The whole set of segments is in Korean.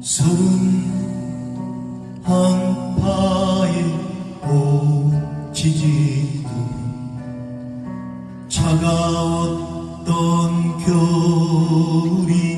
서른 한파에 꽃이지고 차가웠던 겨울이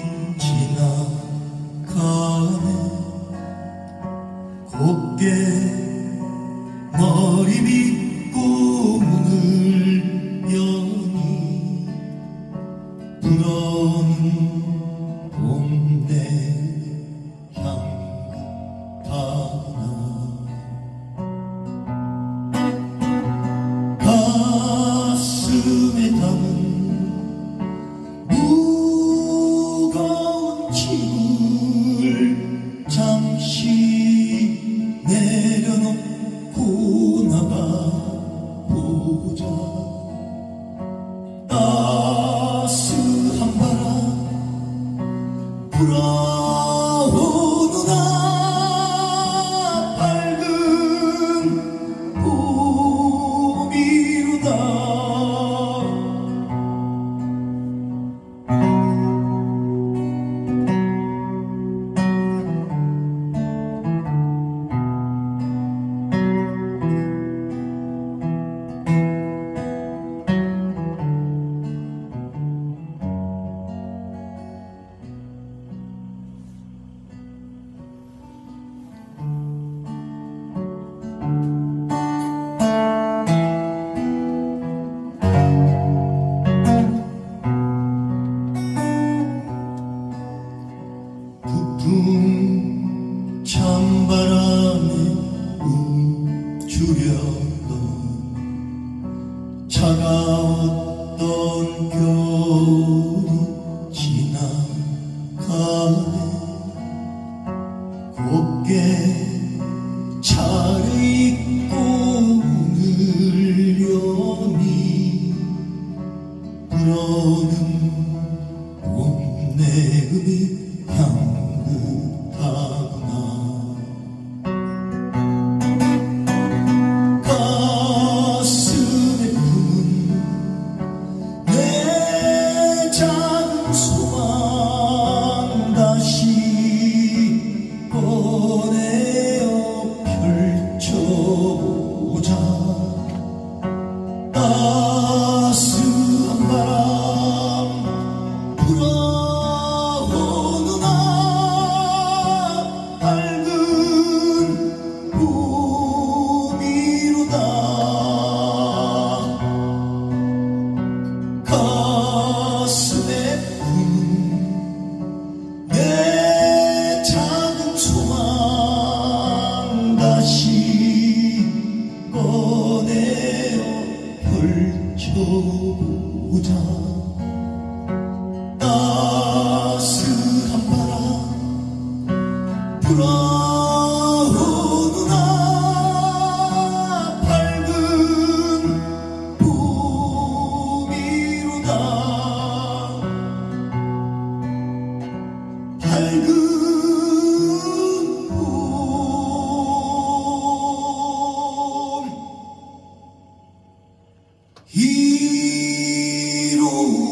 나가 차가웠던 겨울이 지나가네. 곱게 차려입고 문을 여니 불어오는 가슴에 품은 내 작은 소망 다시 꺼내어 펼쳐보자. you.